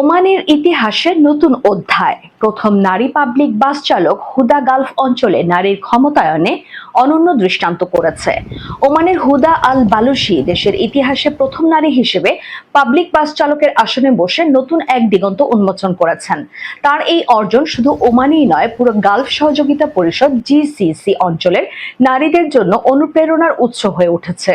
ওমানের ইতিহাসে নতুন অধ্যায়। প্রথম নারী পাবলিক বাস চালক হুদা গালফ অঞ্চলে নারীর ক্ষমতায়নে অনন্য দৃষ্টান্ত করেছে। ওমানের হুদা আল বালুসি দেশের ইতিহাসে প্রথম নারী হিসেবে পাবলিক বাস চালকের আসনে বসে নতুন এক দিগন্ত উন্মোচন করেছেন। তার এই অর্জন শুধু ওমানই নয়, পুরো গালফ সহযোগিতা পরিষদ জিসিসি অঞ্চলের নারীদের জন্য অনুপ্রেরণার উৎস হয়ে উঠেছে।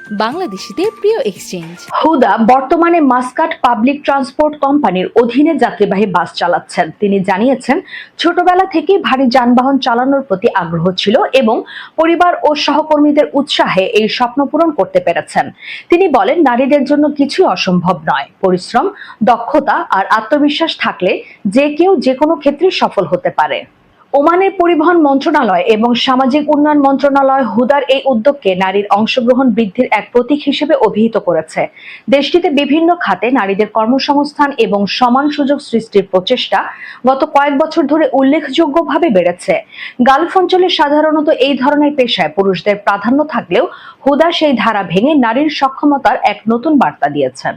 বাংলাদেশিদের প্রিয় এক্সচেঞ্জ হুদা বর্তমানে মাসকাট পাবলিক ট্রান্সপোর্ট কোম্পানির অধীনে যাত্রীবাহী বাস চালাচ্ছেন। তিনি জানিয়েছেন, ছোটবেলা থেকেই ভারী যানবাহন চালানোর প্রতি আগ্রহ ছিল এবং পরিবার ও সহকর্মীদের উৎসাহে এই স্বপ্ন পূরণ করতে পেরেছেন। তিনি বলেন, নারীদের জন্য কিছুই অসম্ভব নয়। পরিশ্রম, দক্ষতা আর আত্মবিশ্বাস থাকলে যে কেউ যে কোনো ক্ষেত্রে সফল হতে পারে। ওমানের পরিবহন মন্ত্রণালয় এবং সামাজিক উন্নয়ন মন্ত্রণালয় হুদার এই উদ্যোগকে নারীর অংশগ্রহণ বৃদ্ধির এক প্রতীক হিসেবে অভিহিত করেছে। দেশটিতে বিভিন্ন খাতে নারীদের কর্মসংস্থান এবং সমান সুযোগ সৃষ্টির প্রচেষ্টা গত কয়েক বছর ধরে উল্লেখযোগ্যভাবে বেড়েছে। গালফ অঞ্চলে সাধারণত এই ধরনের পেশায় পুরুষদের প্রাধান্য থাকলেও হুদা সেই ধারা ভেঙে নারীর সক্ষমতার এক নতুন বার্তা দিয়েছেন।